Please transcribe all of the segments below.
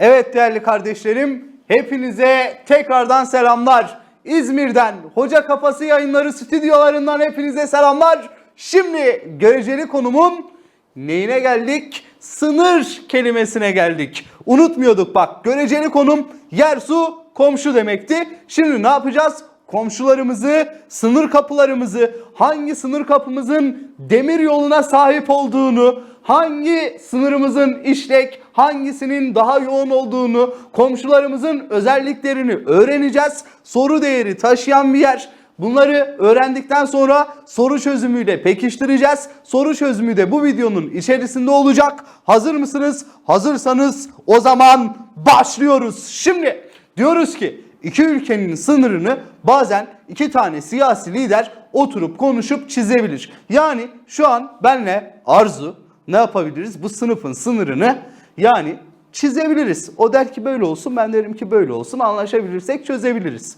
Evet değerli kardeşlerim, hepinize tekrardan selamlar. İzmir'den Hoca Kafası Yayınları stüdyolarından hepinize selamlar. Şimdi göreceli konumun neyine geldik? Sınır kelimesine geldik. Unutmuyorduk bak göreceli konum yer su komşu demekti. Şimdi ne yapacağız? komşularımızı, sınır kapılarımızı, hangi sınır kapımızın demir yoluna sahip olduğunu, hangi sınırımızın işlek, hangisinin daha yoğun olduğunu, komşularımızın özelliklerini öğreneceğiz. Soru değeri taşıyan bir yer. Bunları öğrendikten sonra soru çözümüyle pekiştireceğiz. Soru çözümü de bu videonun içerisinde olacak. Hazır mısınız? Hazırsanız o zaman başlıyoruz. Şimdi diyoruz ki iki ülkenin sınırını bazen iki tane siyasi lider oturup konuşup çizebilir. Yani şu an benle Arzu ne yapabiliriz? Bu sınıfın sınırını yani çizebiliriz. O der ki böyle olsun ben derim ki böyle olsun anlaşabilirsek çözebiliriz.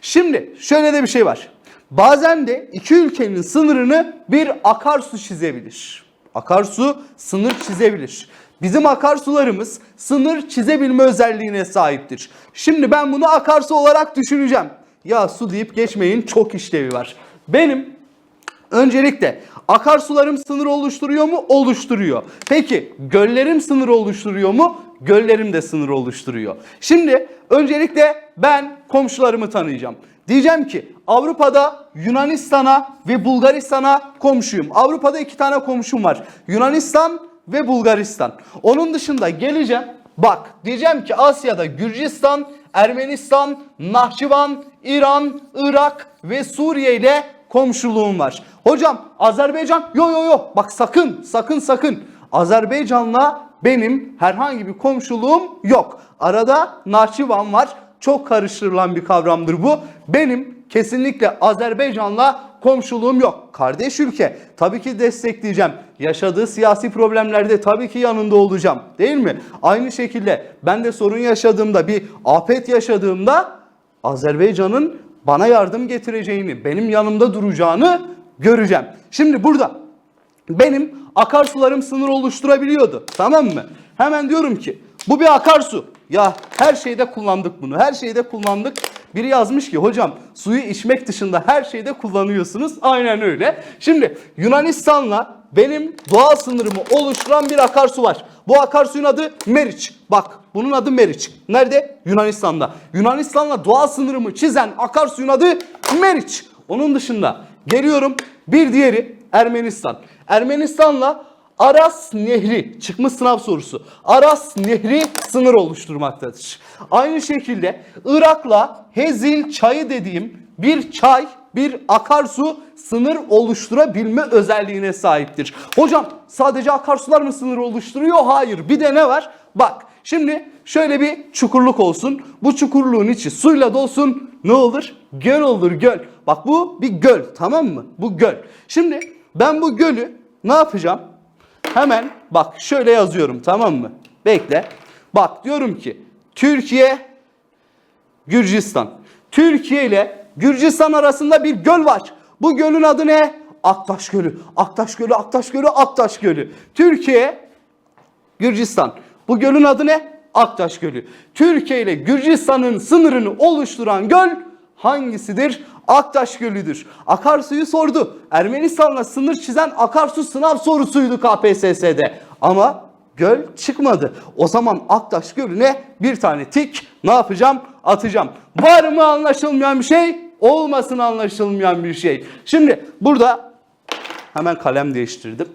Şimdi şöyle de bir şey var. Bazen de iki ülkenin sınırını bir akarsu çizebilir. Akarsu sınır çizebilir. Bizim akarsularımız sınır çizebilme özelliğine sahiptir. Şimdi ben bunu akarsu olarak düşüneceğim. Ya su deyip geçmeyin çok işlevi var. Benim öncelikle akarsularım sınır oluşturuyor mu? Oluşturuyor. Peki göllerim sınır oluşturuyor mu? Göllerim de sınır oluşturuyor. Şimdi öncelikle ben komşularımı tanıyacağım. Diyeceğim ki Avrupa'da Yunanistan'a ve Bulgaristan'a komşuyum. Avrupa'da iki tane komşum var. Yunanistan ve Bulgaristan. Onun dışında geleceğim. Bak diyeceğim ki Asya'da Gürcistan, Ermenistan, Nahçıvan, İran, Irak ve Suriye ile komşuluğum var. Hocam Azerbaycan yo yo yo bak sakın sakın sakın Azerbaycan'la benim herhangi bir komşuluğum yok. Arada Nahçıvan var. Çok karıştırılan bir kavramdır bu. Benim kesinlikle Azerbaycan'la komşuluğum yok. Kardeş ülke tabii ki destekleyeceğim. Yaşadığı siyasi problemlerde tabii ki yanında olacağım. Değil mi? Aynı şekilde ben de sorun yaşadığımda bir afet yaşadığımda Azerbaycan'ın bana yardım getireceğini, benim yanımda duracağını göreceğim. Şimdi burada benim akarsularım sınır oluşturabiliyordu. Tamam mı? Hemen diyorum ki bu bir akarsu. Ya her şeyde kullandık bunu. Her şeyde kullandık. Biri yazmış ki hocam suyu içmek dışında her şeyde kullanıyorsunuz. Aynen öyle. Şimdi Yunanistan'la benim doğal sınırımı oluşturan bir akarsu var. Bu akarsuyun adı Meriç. Bak bunun adı Meriç. Nerede? Yunanistan'da. Yunanistan'la doğal sınırımı çizen akarsuyun adı Meriç. Onun dışında geliyorum bir diğeri Ermenistan. Ermenistan'la Aras Nehri çıkmış sınav sorusu. Aras Nehri sınır oluşturmaktadır. Aynı şekilde Irak'la Hezil çayı dediğim bir çay, bir akarsu sınır oluşturabilme özelliğine sahiptir. Hocam sadece akarsular mı sınır oluşturuyor? Hayır. Bir de ne var? Bak şimdi şöyle bir çukurluk olsun. Bu çukurluğun içi suyla dolsun. Ne olur? Göl olur göl. Bak bu bir göl tamam mı? Bu göl. Şimdi ben bu gölü ne yapacağım? Hemen bak şöyle yazıyorum tamam mı? Bekle. Bak diyorum ki Türkiye, Gürcistan. Türkiye ile Gürcistan arasında bir göl var. Bu gölün adı ne? Aktaş Gölü. Aktaş Gölü, Aktaş Gölü, Aktaş Gölü. Türkiye, Gürcistan. Bu gölün adı ne? Aktaş Gölü. Türkiye ile Gürcistan'ın sınırını oluşturan göl hangisidir? Aktaş Gölü'dür. Akarsuyu sordu. Ermenistan'la sınır çizen akarsu sınav sorusuydu KPSS'de. Ama göl çıkmadı. O zaman Aktaş Gölü'ne bir tane tik ne yapacağım? Atacağım. Var mı anlaşılmayan bir şey? Olmasın anlaşılmayan bir şey. Şimdi burada hemen kalem değiştirdim.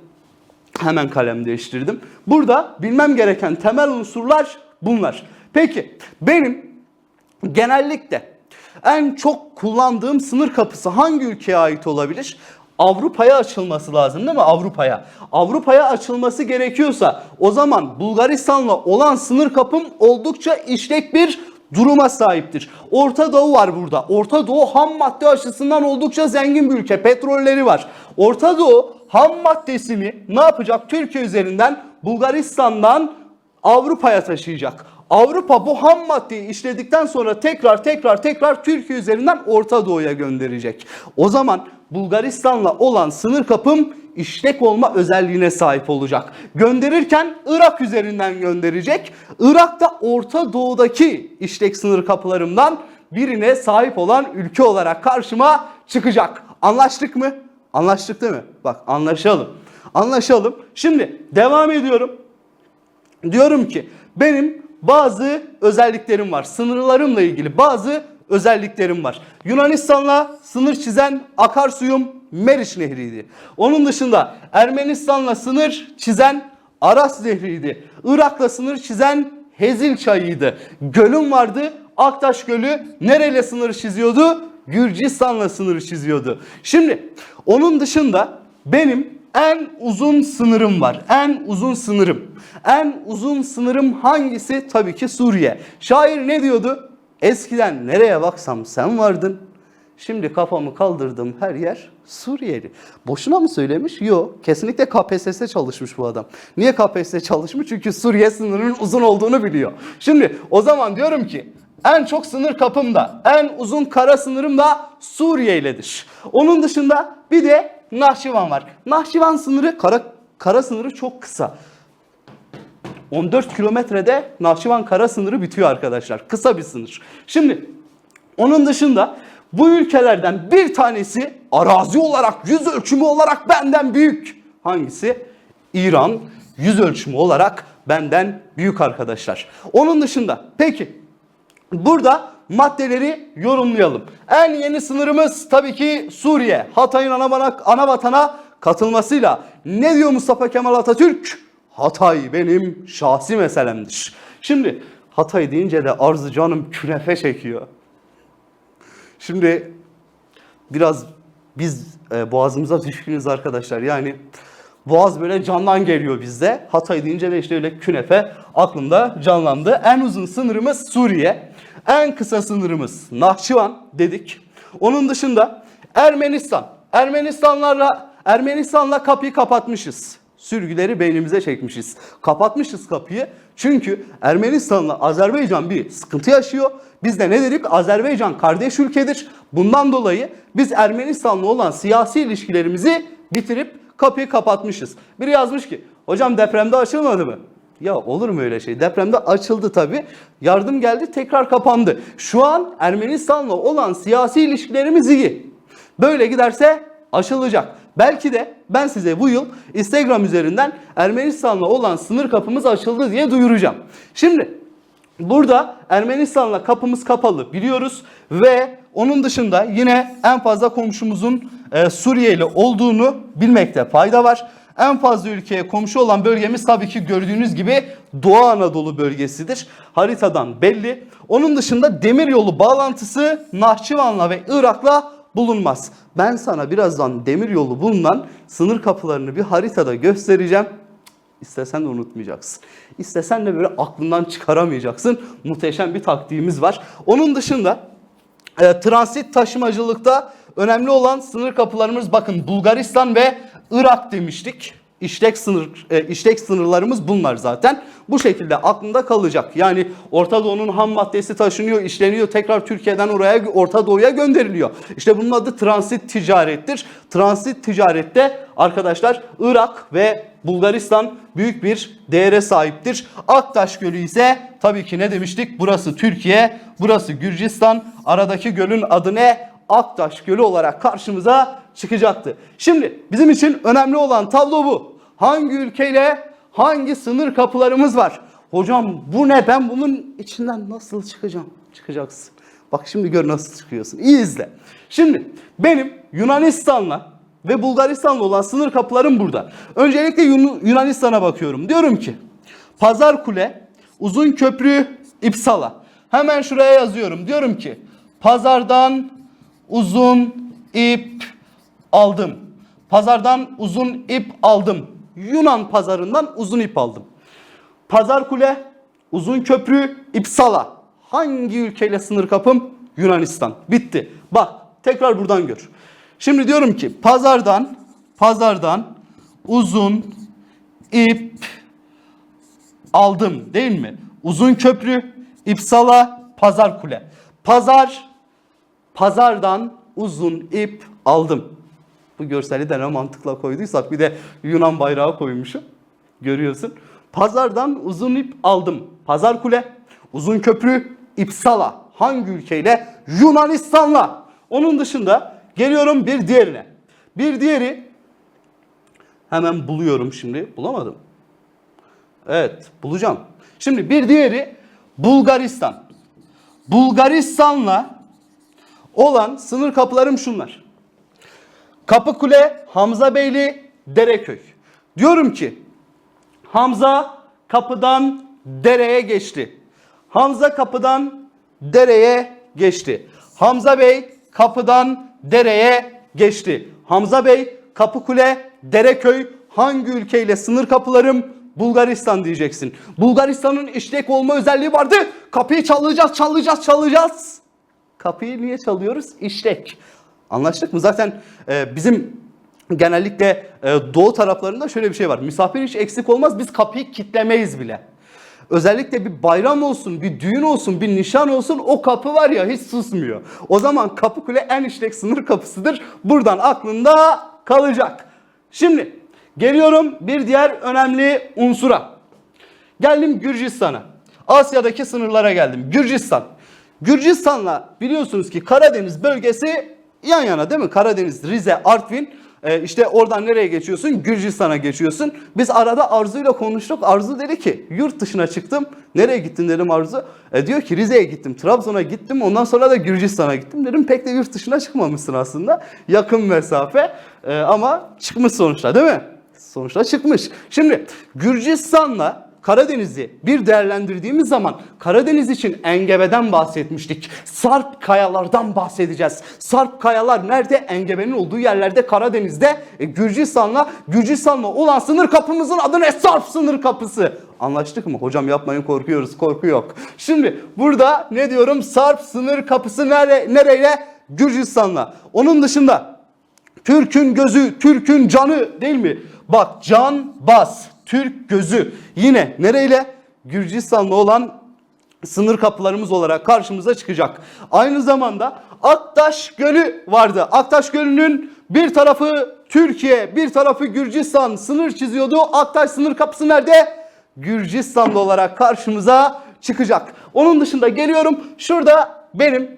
Hemen kalem değiştirdim. Burada bilmem gereken temel unsurlar bunlar. Peki benim genellikle en çok kullandığım sınır kapısı hangi ülkeye ait olabilir? Avrupa'ya açılması lazım değil mi? Avrupa'ya. Avrupa'ya açılması gerekiyorsa o zaman Bulgaristan'la olan sınır kapım oldukça işlek bir duruma sahiptir. Orta Doğu var burada. Orta Doğu ham madde açısından oldukça zengin bir ülke. Petrolleri var. Orta Doğu ham maddesini ne yapacak? Türkiye üzerinden Bulgaristan'dan Avrupa'ya taşıyacak. Avrupa bu ham maddeyi işledikten sonra tekrar tekrar tekrar Türkiye üzerinden Orta Doğu'ya gönderecek. O zaman Bulgaristan'la olan sınır kapım işlek olma özelliğine sahip olacak. Gönderirken Irak üzerinden gönderecek. Irak da Orta Doğu'daki işlek sınır kapılarından birine sahip olan ülke olarak karşıma çıkacak. Anlaştık mı? Anlaştık değil mi? Bak anlaşalım. Anlaşalım. Şimdi devam ediyorum. Diyorum ki benim bazı özelliklerim var. Sınırlarımla ilgili bazı özelliklerim var. Yunanistan'la sınır çizen akarsuyum Meriç Nehri'ydi. Onun dışında Ermenistan'la sınır çizen Aras Nehri'ydi. Irak'la sınır çizen Hezil Çayı'ydı. Gölüm vardı. Aktaş Gölü nereyle sınır çiziyordu? Gürcistan'la sınır çiziyordu. Şimdi onun dışında benim en uzun sınırım var. En uzun sınırım. En uzun sınırım hangisi? Tabii ki Suriye. Şair ne diyordu? Eskiden nereye baksam sen vardın. Şimdi kafamı kaldırdım her yer Suriyeli. Boşuna mı söylemiş? Yok. Kesinlikle KPSS çalışmış bu adam. Niye KPSS çalışmış? Çünkü Suriye sınırının uzun olduğunu biliyor. Şimdi o zaman diyorum ki en çok sınır kapımda, en uzun kara sınırım da Suriye iledir. Onun dışında bir de Nahçıvan var. Nahçıvan sınırı, kara, kara sınırı çok kısa. 14 kilometrede Nahçıvan kara sınırı bitiyor arkadaşlar. Kısa bir sınır. Şimdi onun dışında bu ülkelerden bir tanesi arazi olarak, yüz ölçümü olarak benden büyük. Hangisi? İran yüz ölçümü olarak benden büyük arkadaşlar. Onun dışında peki burada maddeleri yorumlayalım. En yeni sınırımız tabii ki Suriye. Hatay'ın ana, ana vatana katılmasıyla. Ne diyor Mustafa Kemal Atatürk? Hatay benim şahsi meselemdir. Şimdi Hatay deyince de arzu canım künefe çekiyor. Şimdi biraz biz e, boğazımıza düşkünüz arkadaşlar. Yani boğaz böyle candan geliyor bizde. Hatay deyince de işte öyle künefe aklımda canlandı. En uzun sınırımız Suriye. En kısa sınırımız Nahçıvan dedik. Onun dışında Ermenistan. Ermenistanlarla Ermenistan'la kapıyı kapatmışız. Sürgüleri beynimize çekmişiz. Kapatmışız kapıyı. Çünkü Ermenistan'la Azerbaycan bir sıkıntı yaşıyor. Biz de ne dedik? Azerbaycan kardeş ülkedir. Bundan dolayı biz Ermenistan'la olan siyasi ilişkilerimizi bitirip kapıyı kapatmışız. Biri yazmış ki hocam depremde açılmadı mı? Ya olur mu öyle şey? Depremde açıldı tabi. Yardım geldi tekrar kapandı. Şu an Ermenistan'la olan siyasi ilişkilerimiz iyi. Böyle giderse aşılacak. Belki de ben size bu yıl Instagram üzerinden Ermenistan'la olan sınır kapımız açıldı diye duyuracağım. Şimdi burada Ermenistan'la kapımız kapalı biliyoruz ve onun dışında yine en fazla komşumuzun e, Suriye ile olduğunu bilmekte fayda var. En fazla ülkeye komşu olan bölgemiz tabii ki gördüğünüz gibi Doğu Anadolu bölgesidir. Haritadan belli. Onun dışında demiryolu bağlantısı Nahçıvan'la ve Irak'la bulunmaz. Ben sana birazdan demiryolu bulunan sınır kapılarını bir haritada göstereceğim. İstesen de unutmayacaksın. İstesen de böyle aklından çıkaramayacaksın. Muhteşem bir taktiğimiz var. Onun dışında e, transit taşımacılıkta önemli olan sınır kapılarımız bakın Bulgaristan ve Irak demiştik. İşlek sınır e, işlek sınırlarımız bunlar zaten. Bu şekilde aklında kalacak. Yani Orta Doğu'nun ham maddesi taşınıyor, işleniyor, tekrar Türkiye'den oraya Orta Doğu'ya gönderiliyor. İşte bunun adı transit ticarettir. Transit ticarette arkadaşlar Irak ve Bulgaristan büyük bir değere sahiptir. Aktaş Gölü ise tabii ki ne demiştik? Burası Türkiye, burası Gürcistan. Aradaki gölün adı ne? Aktaş Gölü olarak karşımıza çıkacaktı. Şimdi bizim için önemli olan tablo bu. Hangi ülkeyle hangi sınır kapılarımız var? Hocam bu ne? Ben bunun içinden nasıl çıkacağım? Çıkacaksın. Bak şimdi gör nasıl çıkıyorsun. İyi izle. Şimdi benim Yunanistan'la ve Bulgaristan'la olan sınır kapılarım burada. Öncelikle Yun- Yunanistan'a bakıyorum. Diyorum ki Pazar Kule, Uzun Köprü, İpsala. Hemen şuraya yazıyorum. Diyorum ki pazardan uzun ip aldım. Pazardan uzun ip aldım. Yunan pazarından uzun ip aldım. Pazar Kule, Uzun Köprü, İpsala. Hangi ülkeyle sınır kapım? Yunanistan. Bitti. Bak tekrar buradan gör. Şimdi diyorum ki pazardan pazardan uzun ip aldım değil mi? Uzun köprü, İpsala, Pazar Kule. Pazar, pazardan uzun ip aldım. Bu görseli de ne mantıkla koyduysak bir de Yunan bayrağı koymuşum. Görüyorsun. Pazardan uzun ip aldım. Pazar kule, uzun köprü, İpsala. Hangi ülkeyle? Yunanistan'la. Onun dışında geliyorum bir diğerine. Bir diğeri hemen buluyorum şimdi. Bulamadım. Evet bulacağım. Şimdi bir diğeri Bulgaristan. Bulgaristan'la olan sınır kapılarım şunlar. Kapıkule, Hamza Beyli, Dereköy. Diyorum ki Hamza kapıdan dereye geçti. Hamza kapıdan dereye geçti. Hamza Bey kapıdan dereye geçti. Hamza Bey, Kapıkule, Dereköy hangi ülkeyle sınır kapılarım? Bulgaristan diyeceksin. Bulgaristan'ın işlek olma özelliği vardı. Kapıyı çalacağız, çalacağız, çalacağız. Kapıyı niye çalıyoruz? İşlek. Anlaştık mı? Zaten e, bizim genellikle e, doğu taraflarında şöyle bir şey var. Misafir hiç eksik olmaz. Biz kapıyı kitlemeyiz bile. Özellikle bir bayram olsun, bir düğün olsun, bir nişan olsun o kapı var ya hiç susmuyor. O zaman Kapıkule en işlek sınır kapısıdır. Buradan aklında kalacak. Şimdi geliyorum bir diğer önemli unsura. Geldim Gürcistan'a. Asya'daki sınırlara geldim. Gürcistan. Gürcistan'la biliyorsunuz ki Karadeniz bölgesi yan yana değil mi? Karadeniz, Rize, Artvin. Ee, işte oradan nereye geçiyorsun? Gürcistan'a geçiyorsun. Biz arada Arzu'yla konuştuk. Arzu dedi ki yurt dışına çıktım. Nereye gittin dedim Arzu. E, diyor ki Rize'ye gittim, Trabzon'a gittim. Ondan sonra da Gürcistan'a gittim. Dedim pek de yurt dışına çıkmamışsın aslında. Yakın mesafe Ee, ama çıkmış sonuçta değil mi? Sonuçta çıkmış. Şimdi Gürcistan'la Karadeniz'i bir değerlendirdiğimiz zaman Karadeniz için engebeden bahsetmiştik. Sarp kayalardan bahsedeceğiz. Sarp kayalar nerede? Engebenin olduğu yerlerde Karadeniz'de. E, Gürcistan'la Gürcistan'la olan sınır kapımızın adı ne? Sarp sınır kapısı. Anlaştık mı? Hocam yapmayın korkuyoruz. Korku yok. Şimdi burada ne diyorum? Sarp sınır kapısı nere, nereyle? Gürcistan'la. Onun dışında Türk'ün gözü, Türk'ün canı değil mi? Bak can bas, Türk gözü. Yine nereyle? Gürcistan'la olan sınır kapılarımız olarak karşımıza çıkacak. Aynı zamanda Aktaş Gölü vardı. Aktaş Gölü'nün bir tarafı Türkiye, bir tarafı Gürcistan sınır çiziyordu. Aktaş sınır kapısı nerede? Gürcistanlı olarak karşımıza çıkacak. Onun dışında geliyorum. Şurada benim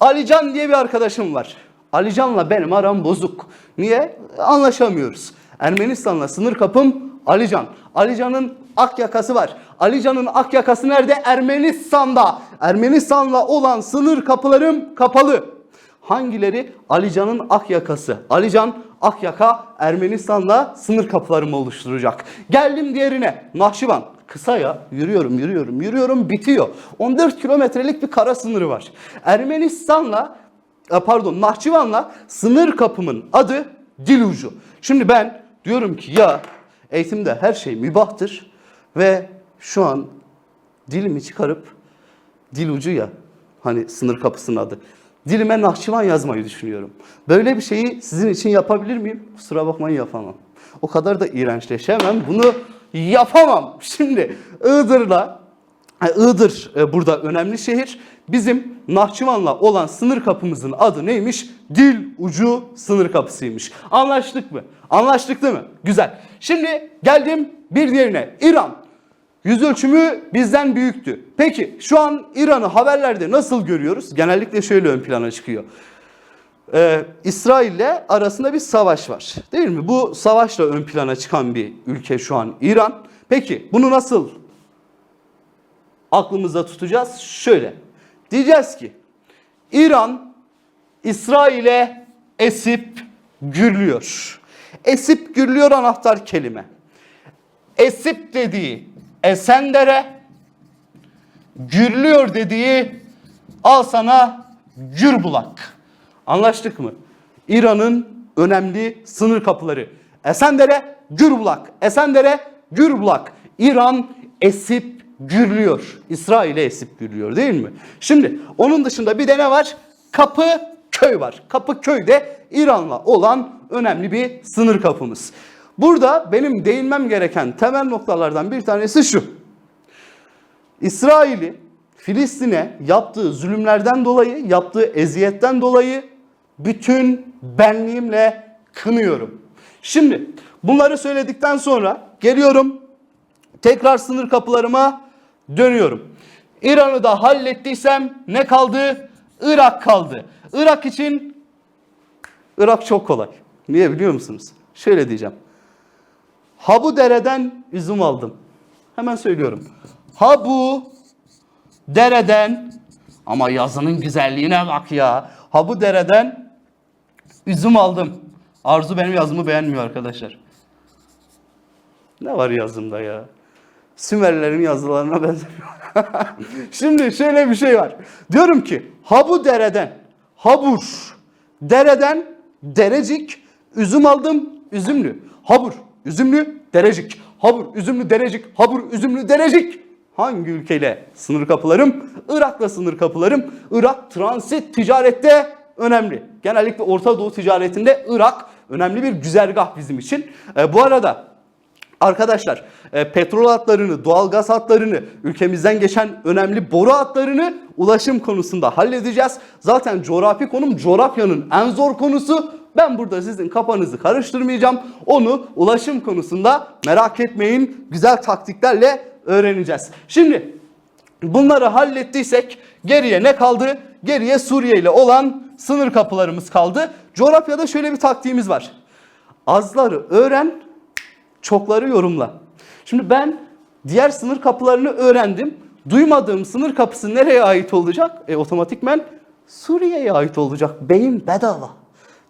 Alican diye bir arkadaşım var. Alican'la benim aram bozuk. Niye? Anlaşamıyoruz. Ermenistan'la sınır kapım Alican. Alican'ın ak yakası var. Alican'ın ak yakası nerede? Ermenistan'da. Ermenistan'la olan sınır kapılarım kapalı. Hangileri? Alican'ın ak yakası. Alican Akyaka Ermenistan'la sınır kapılarımı oluşturacak. Geldim diğerine. Nahşivan. Kısa ya. Yürüyorum, yürüyorum, yürüyorum bitiyor. 14 kilometrelik bir kara sınırı var. Ermenistan'la e, pardon Nahçıvan'la sınır kapımın adı Dilucu. Şimdi ben diyorum ki ya eğitimde her şey mübahtır ve şu an dilimi çıkarıp Dilucu ya hani sınır kapısının adı. Dilime Nahçıvan yazmayı düşünüyorum. Böyle bir şeyi sizin için yapabilir miyim? Kusura bakmayın yapamam. O kadar da iğrençleşemem. Bunu yapamam. Şimdi Iğdır'la Iğdır e, burada önemli şehir. Bizim Nahçıvan'la olan sınır kapımızın adı neymiş? Dil ucu sınır kapısıymış. Anlaştık mı? Anlaştık değil mi? Güzel. Şimdi geldim bir diğerine. İran. Yüz ölçümü bizden büyüktü. Peki şu an İran'ı haberlerde nasıl görüyoruz? Genellikle şöyle ön plana çıkıyor. Ee, İsrail'le arasında bir savaş var. Değil mi? Bu savaşla ön plana çıkan bir ülke şu an İran. Peki bunu nasıl aklımızda tutacağız? Şöyle. Diyeceğiz ki İran İsrail'e esip gürlüyor. Esip gürlüyor anahtar kelime. Esip dediği Esendere, gürlüyor dediği al sana Gürbulak. Anlaştık mı? İran'ın önemli sınır kapıları. Esendere, Gürbulak. Esendere, Gürbulak. İran esip gürlüyor. İsrail'e esip gürlüyor değil mi? Şimdi onun dışında bir de ne var? Kapı köy var. Kapı köyde İran'la olan önemli bir sınır kapımız. Burada benim değinmem gereken temel noktalardan bir tanesi şu. İsrail'i Filistin'e yaptığı zulümlerden dolayı, yaptığı eziyetten dolayı bütün benliğimle kınıyorum. Şimdi bunları söyledikten sonra geliyorum tekrar sınır kapılarıma dönüyorum. İran'ı da hallettiysem ne kaldı? Irak kaldı. Irak için Irak çok kolay. Niye biliyor musunuz? Şöyle diyeceğim. Ha bu dereden üzüm aldım. Hemen söylüyorum. Ha bu dereden ama yazının güzelliğine bak ya. Ha bu dereden üzüm aldım. Arzu benim yazımı beğenmiyor arkadaşlar. Ne var yazımda ya? Sümerlerin yazılarına benzemiyor. Şimdi şöyle bir şey var. Diyorum ki ha bu dereden, habur, dereden, derecik, üzüm aldım, üzümlü. Habur, üzümlü, derecik. Habur, üzümlü, derecik. Habur, üzümlü, derecik. Hangi ülkeyle sınır kapılarım? Irak'la sınır kapılarım. Irak transit ticarette önemli. Genellikle Orta Doğu ticaretinde Irak önemli bir güzergah bizim için. E, bu arada Arkadaşlar e, petrol hatlarını, doğalgaz hatlarını, ülkemizden geçen önemli boru hatlarını ulaşım konusunda halledeceğiz. Zaten coğrafi konum coğrafyanın en zor konusu. Ben burada sizin kafanızı karıştırmayacağım. Onu ulaşım konusunda merak etmeyin güzel taktiklerle öğreneceğiz. Şimdi bunları hallettiysek geriye ne kaldı? Geriye Suriye ile olan sınır kapılarımız kaldı. Coğrafyada şöyle bir taktiğimiz var. Azları öğren, çokları yorumla. Şimdi ben diğer sınır kapılarını öğrendim. Duymadığım sınır kapısı nereye ait olacak? E otomatikmen Suriye'ye ait olacak. Beyin bedava.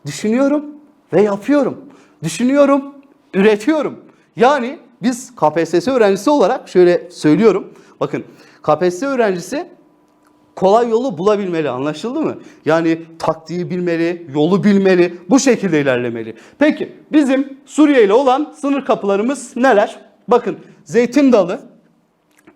Düşünüyorum ve yapıyorum. Düşünüyorum, üretiyorum. Yani biz KPSS öğrencisi olarak şöyle söylüyorum. Bakın KPSS öğrencisi kolay yolu bulabilmeli anlaşıldı mı? Yani taktiği bilmeli, yolu bilmeli, bu şekilde ilerlemeli. Peki bizim Suriye ile olan sınır kapılarımız neler? Bakın Zeytin Dalı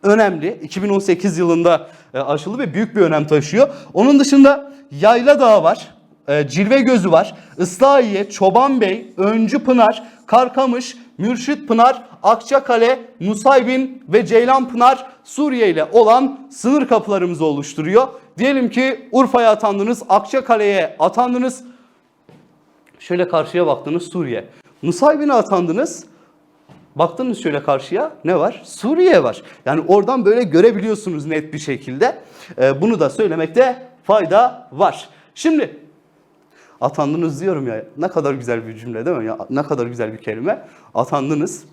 önemli. 2018 yılında e, aşılı ve büyük bir önem taşıyor. Onun dışında Yayla Dağı var. E, Cilve Gözü var. Islahiye, Çoban Bey, Öncü Pınar, Karkamış, Mürşit Pınar, Akçakale, Nusaybin ve Ceylan Pınar Suriye ile olan sınır kapılarımızı oluşturuyor. Diyelim ki Urfa'ya atandınız, Akçakale'ye atandınız. Şöyle karşıya baktınız Suriye. Nusaybin'e atandınız. Baktınız şöyle karşıya ne var? Suriye var. Yani oradan böyle görebiliyorsunuz net bir şekilde. Ee, bunu da söylemekte fayda var. Şimdi atandınız diyorum ya ne kadar güzel bir cümle değil mi? Ya, ne kadar güzel bir kelime. Atandınız.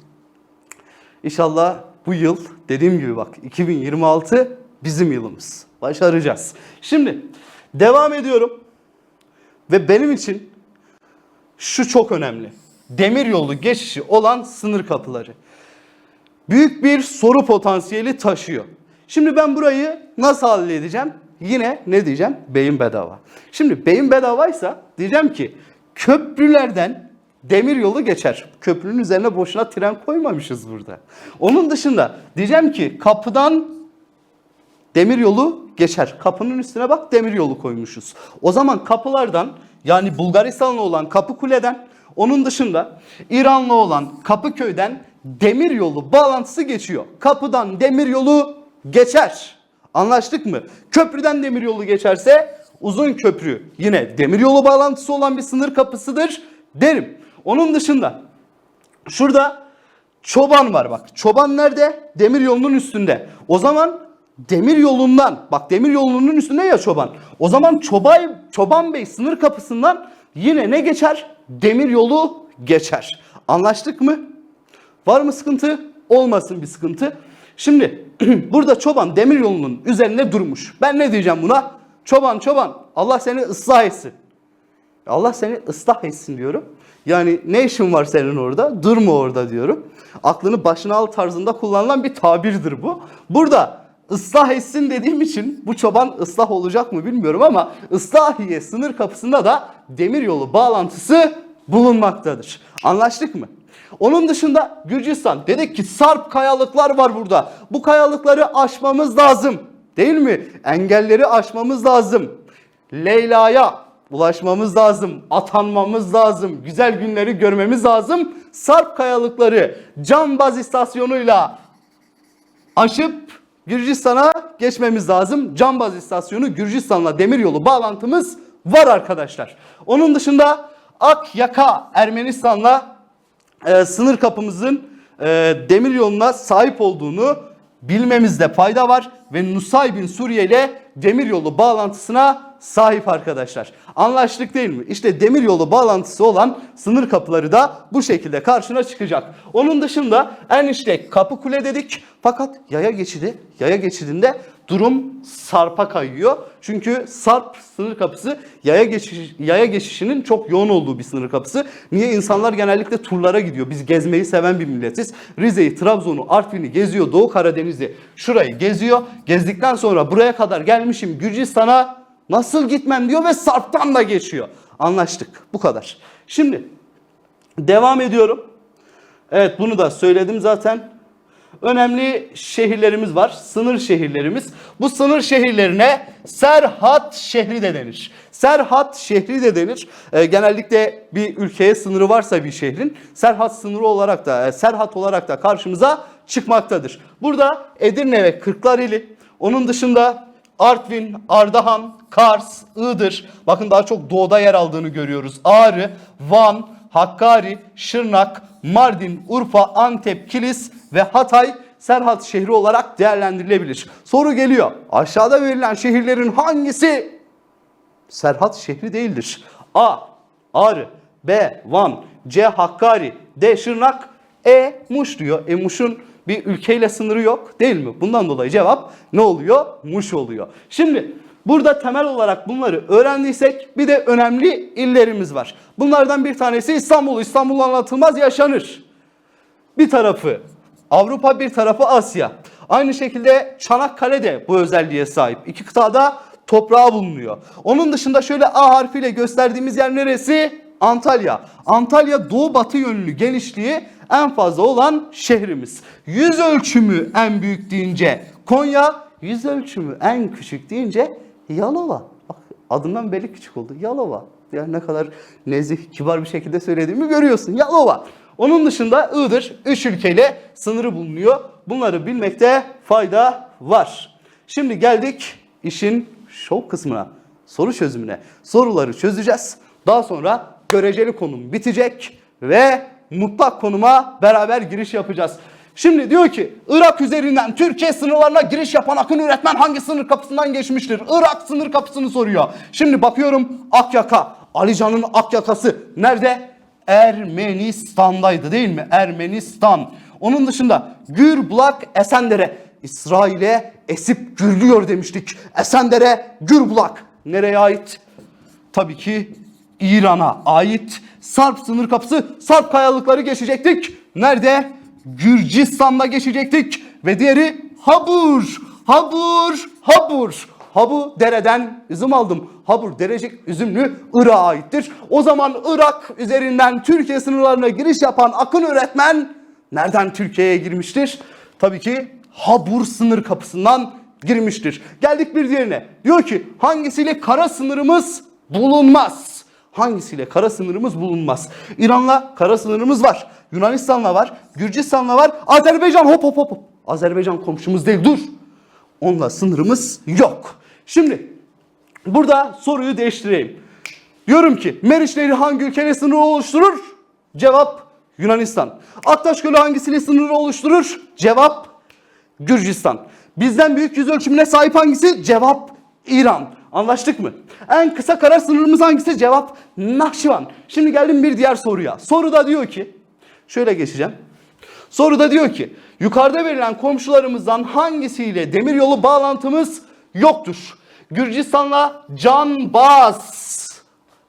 İnşallah bu yıl dediğim gibi bak 2026 bizim yılımız. Başaracağız. Şimdi devam ediyorum. Ve benim için şu çok önemli. Demir yolu geçişi olan sınır kapıları. Büyük bir soru potansiyeli taşıyor. Şimdi ben burayı nasıl halledeceğim? Yine ne diyeceğim? Beyin bedava. Şimdi beyin bedavaysa diyeceğim ki köprülerden demir yolu geçer. Köprünün üzerine boşuna tren koymamışız burada. Onun dışında diyeceğim ki kapıdan demir yolu geçer. Kapının üstüne bak demir yolu koymuşuz. O zaman kapılardan yani Bulgaristan'la olan Kapı Kule'den onun dışında İran'la olan Kapıköy'den demir yolu bağlantısı geçiyor. Kapıdan demir yolu geçer. Anlaştık mı? Köprüden demir yolu geçerse uzun köprü yine demir yolu bağlantısı olan bir sınır kapısıdır derim. Onun dışında şurada çoban var bak. Çoban nerede? Demir yolunun üstünde. O zaman demir yolundan bak demir yolunun üstünde ya çoban. O zaman çobay, çoban bey sınır kapısından yine ne geçer? Demir yolu geçer. Anlaştık mı? Var mı sıkıntı? Olmasın bir sıkıntı. Şimdi burada çoban demir yolunun üzerinde durmuş. Ben ne diyeceğim buna? Çoban çoban Allah seni ıslah etsin. Allah seni ıslah etsin diyorum. Yani ne işin var senin orada? Durma orada diyorum. Aklını başına al tarzında kullanılan bir tabirdir bu. Burada ıslah etsin dediğim için bu çoban ıslah olacak mı bilmiyorum ama Islahiye sınır kapısında da demiryolu bağlantısı bulunmaktadır. Anlaştık mı? Onun dışında Gürcistan dedik ki sarp kayalıklar var burada. Bu kayalıkları aşmamız lazım. Değil mi? Engelleri aşmamız lazım. Leyla'ya ulaşmamız lazım. Atanmamız lazım. Güzel günleri görmemiz lazım. Sarp kayalıkları Cambaz istasyonuyla aşıp Gürcistan'a geçmemiz lazım. Cambaz istasyonu Gürcistan'la demiryolu bağlantımız var arkadaşlar. Onun dışında Akyaka Ermenistan'la e, sınır kapımızın e, demir yoluna sahip olduğunu bilmemizde fayda var ve Nusaybin Suriye ile demir yolu bağlantısına sahip arkadaşlar. Anlaştık değil mi? İşte demir yolu bağlantısı olan sınır kapıları da bu şekilde karşına çıkacak. Onun dışında en işte kapı kule dedik fakat yaya geçidi, yaya geçidinde durum sarpa kayıyor. Çünkü Sarp sınır kapısı yaya geçiş, yaya geçişinin çok yoğun olduğu bir sınır kapısı. Niye insanlar genellikle turlara gidiyor? Biz gezmeyi seven bir milletiz. Rize'yi, Trabzon'u, Artvin'i geziyor, Doğu Karadeniz'i, şurayı geziyor. Gezdikten sonra buraya kadar gelmişim Gürcistan'a nasıl gitmem diyor ve Sarp'tan da geçiyor. Anlaştık. Bu kadar. Şimdi devam ediyorum. Evet bunu da söyledim zaten. Önemli şehirlerimiz var. Sınır şehirlerimiz. Bu sınır şehirlerine Serhat şehri de denir. Serhat şehri de denir. Ee, genellikle bir ülkeye sınırı varsa bir şehrin Serhat sınırı olarak da e, Serhat olarak da karşımıza çıkmaktadır. Burada Edirne ve Kırklareli, onun dışında Artvin, Ardahan, Kars, Iğdır. Bakın daha çok doğuda yer aldığını görüyoruz. Ağrı, Van, Hakkari, Şırnak, Mardin, Urfa, Antep, Kilis ve Hatay Serhat şehri olarak değerlendirilebilir. Soru geliyor. Aşağıda verilen şehirlerin hangisi Serhat şehri değildir? A. Ağrı B. Van C. Hakkari D. Şırnak E. Muş diyor. E Muş'un bir ülkeyle sınırı yok değil mi? Bundan dolayı cevap ne oluyor? Muş oluyor. Şimdi burada temel olarak bunları öğrendiysek bir de önemli illerimiz var. Bunlardan bir tanesi İstanbul. İstanbul anlatılmaz yaşanır. Bir tarafı Avrupa bir tarafı Asya. Aynı şekilde Çanakkale de bu özelliğe sahip. İki kıtada toprağı bulunuyor. Onun dışında şöyle A harfiyle gösterdiğimiz yer neresi? Antalya. Antalya doğu batı yönlü genişliği en fazla olan şehrimiz. Yüz ölçümü en büyük deyince Konya, yüz ölçümü en küçük deyince Yalova. Bak adından belli küçük oldu. Yalova. Yani ne kadar nezih, kibar bir şekilde söylediğimi görüyorsun. Yalova. Onun dışında Iğdır 3 ülkeyle sınırı bulunuyor. Bunları bilmekte fayda var. Şimdi geldik işin şov kısmına, soru çözümüne. Soruları çözeceğiz. Daha sonra göreceli konum bitecek ve mutlak konuma beraber giriş yapacağız. Şimdi diyor ki Irak üzerinden Türkiye sınırlarına giriş yapan akın üretmen hangi sınır kapısından geçmiştir? Irak sınır kapısını soruyor. Şimdi bakıyorum Akyaka. Alican'ın Akyakası nerede? Ermenistan'daydı değil mi? Ermenistan. Onun dışında Gürbulak Esendere. İsrail'e esip gürlüyor demiştik. Esendere Gürbulak. Nereye ait? Tabii ki İran'a ait Sarp sınır kapısı Sarp kayalıkları geçecektik. Nerede? Gürcistan'da geçecektik. Ve diğeri Habur. Habur. Habur. Habu dereden üzüm aldım. Habur derecik üzümlü Irak'a aittir. O zaman Irak üzerinden Türkiye sınırlarına giriş yapan akın öğretmen nereden Türkiye'ye girmiştir? Tabii ki Habur sınır kapısından girmiştir. Geldik bir diğerine. Diyor ki hangisiyle kara sınırımız bulunmaz? Hangisiyle kara sınırımız bulunmaz? İran'la kara sınırımız var. Yunanistan'la var. Gürcistan'la var. Azerbaycan hop hop hop. hop. Azerbaycan komşumuz değil dur. Onunla sınırımız yok. Şimdi burada soruyu değiştireyim. Diyorum ki Meriç Nehri hangi ülkeyle sınır oluşturur? Cevap Yunanistan. Aktaş Gölü hangisiyle sınır oluşturur? Cevap Gürcistan. Bizden büyük yüz ölçümüne sahip hangisi? Cevap İran. Anlaştık mı? En kısa kara sınırımız hangisi? Cevap Nahşivan. Şimdi geldim bir diğer soruya. Soruda diyor ki, şöyle geçeceğim. Soruda diyor ki, yukarıda verilen komşularımızdan hangisiyle demiryolu bağlantımız yoktur? Gürcistan'la Canbaz.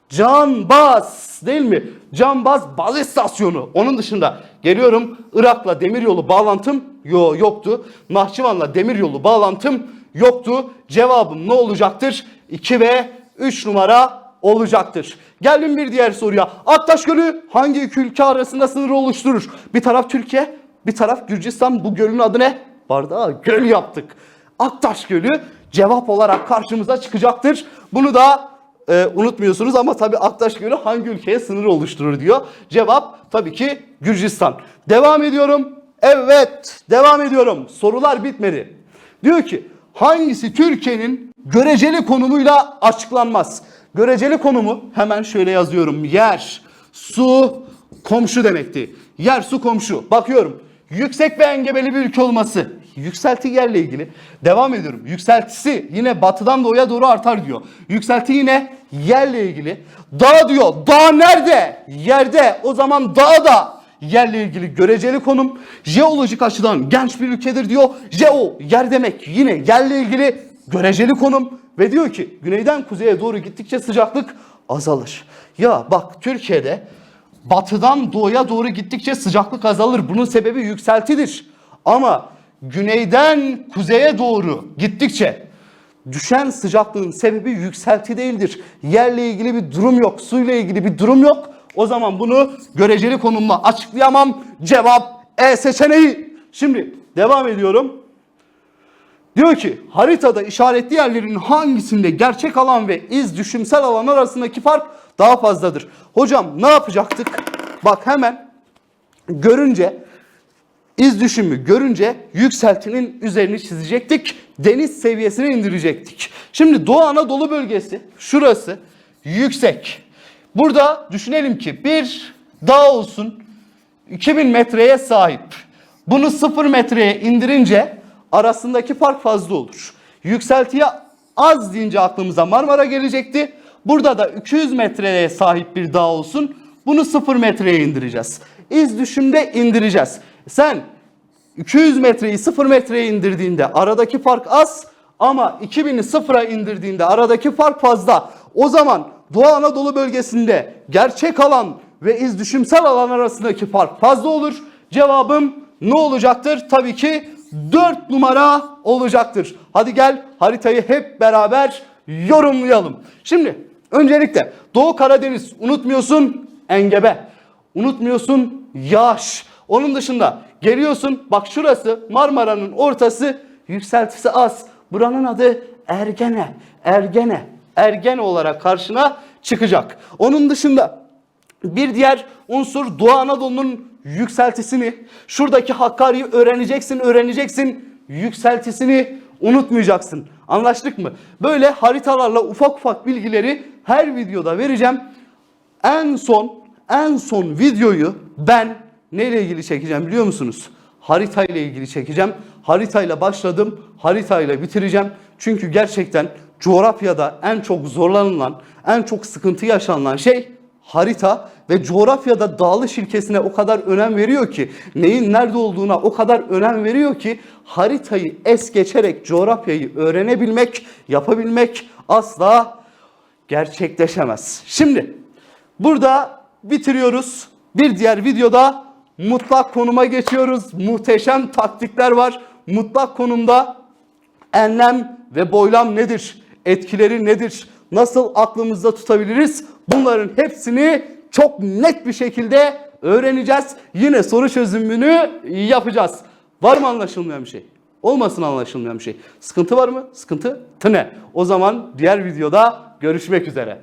Canbaz değil mi? Canbaz baz istasyonu. Onun dışında geliyorum Irak'la demiryolu bağlantım yo yoktu. Nahçıvan'la demiryolu bağlantım yoktu. Cevabım ne olacaktır? 2 ve 3 numara olacaktır. Geldim bir diğer soruya. Aktaş Gölü hangi iki ülke arasında sınır oluşturur? Bir taraf Türkiye, bir taraf Gürcistan. Bu gölün adı ne? Bardağı göl yaptık. Aktaş Gölü cevap olarak karşımıza çıkacaktır. Bunu da e, unutmuyorsunuz ama tabii Aktaş Gölü hangi ülkeye sınır oluşturur diyor. Cevap tabii ki Gürcistan. Devam ediyorum. Evet, devam ediyorum. Sorular bitmedi. Diyor ki hangisi Türkiye'nin göreceli konumuyla açıklanmaz? göreceli konumu hemen şöyle yazıyorum. Yer, su, komşu demekti. Yer, su, komşu. Bakıyorum. Yüksek ve engebeli bir ülke olması. Yükselti yerle ilgili. Devam ediyorum. Yükseltisi yine batıdan doğuya doğru artar diyor. Yükselti yine yerle ilgili. Dağ diyor. Dağ nerede? Yerde. O zaman dağ da yerle ilgili göreceli konum. Jeolojik açıdan genç bir ülkedir diyor. Jeo yer demek yine yerle ilgili göreceli konum. Ve diyor ki güneyden kuzeye doğru gittikçe sıcaklık azalır. Ya bak Türkiye'de batıdan doğuya doğru gittikçe sıcaklık azalır. Bunun sebebi yükseltidir. Ama güneyden kuzeye doğru gittikçe düşen sıcaklığın sebebi yükselti değildir. Yerle ilgili bir durum yok, suyla ilgili bir durum yok. O zaman bunu göreceli konumla açıklayamam. Cevap E seçeneği. Şimdi devam ediyorum. Diyor ki haritada işaretli yerlerin hangisinde gerçek alan ve iz düşümsel alan arasındaki fark daha fazladır? Hocam ne yapacaktık? Bak hemen görünce iz düşümü görünce yükseltinin üzerini çizecektik. Deniz seviyesine indirecektik. Şimdi Doğu Anadolu bölgesi şurası yüksek. Burada düşünelim ki bir dağ olsun 2000 metreye sahip. Bunu 0 metreye indirince arasındaki fark fazla olur. Yükseltiye az deyince aklımıza Marmara gelecekti. Burada da 200 metreye sahip bir dağ olsun. Bunu 0 metreye indireceğiz. İz düşümde indireceğiz. Sen 200 metreyi 0 metreye indirdiğinde aradaki fark az ama 2000'i sıfıra indirdiğinde aradaki fark fazla. O zaman Doğu Anadolu bölgesinde gerçek alan ve iz düşümsel alan arasındaki fark fazla olur. Cevabım ne olacaktır? Tabii ki 4 numara olacaktır. Hadi gel haritayı hep beraber yorumlayalım. Şimdi öncelikle Doğu Karadeniz unutmuyorsun engebe. Unutmuyorsun yağış. Onun dışında geliyorsun bak şurası Marmara'nın ortası yükseltisi az. Buranın adı Ergene. Ergene. Ergene olarak karşına çıkacak. Onun dışında bir diğer unsur Doğu Anadolu'nun yükseltisini, şuradaki Hakkari'yi öğreneceksin, öğreneceksin, yükseltisini unutmayacaksın. Anlaştık mı? Böyle haritalarla ufak ufak bilgileri her videoda vereceğim. En son, en son videoyu ben neyle ilgili çekeceğim biliyor musunuz? Haritayla ilgili çekeceğim. Haritayla başladım, haritayla bitireceğim. Çünkü gerçekten coğrafyada en çok zorlanılan, en çok sıkıntı yaşanılan şey harita ve coğrafyada dağılış ilkesine o kadar önem veriyor ki, neyin nerede olduğuna o kadar önem veriyor ki haritayı es geçerek coğrafyayı öğrenebilmek, yapabilmek asla gerçekleşemez. Şimdi burada bitiriyoruz. Bir diğer videoda mutlak konuma geçiyoruz. Muhteşem taktikler var. Mutlak konumda enlem ve boylam nedir? Etkileri nedir? Nasıl aklımızda tutabiliriz? Bunların hepsini çok net bir şekilde öğreneceğiz. Yine soru çözümünü yapacağız. Var mı anlaşılmayan bir şey? Olmasın anlaşılmayan bir şey. Sıkıntı var mı? Sıkıntı ne? O zaman diğer videoda görüşmek üzere.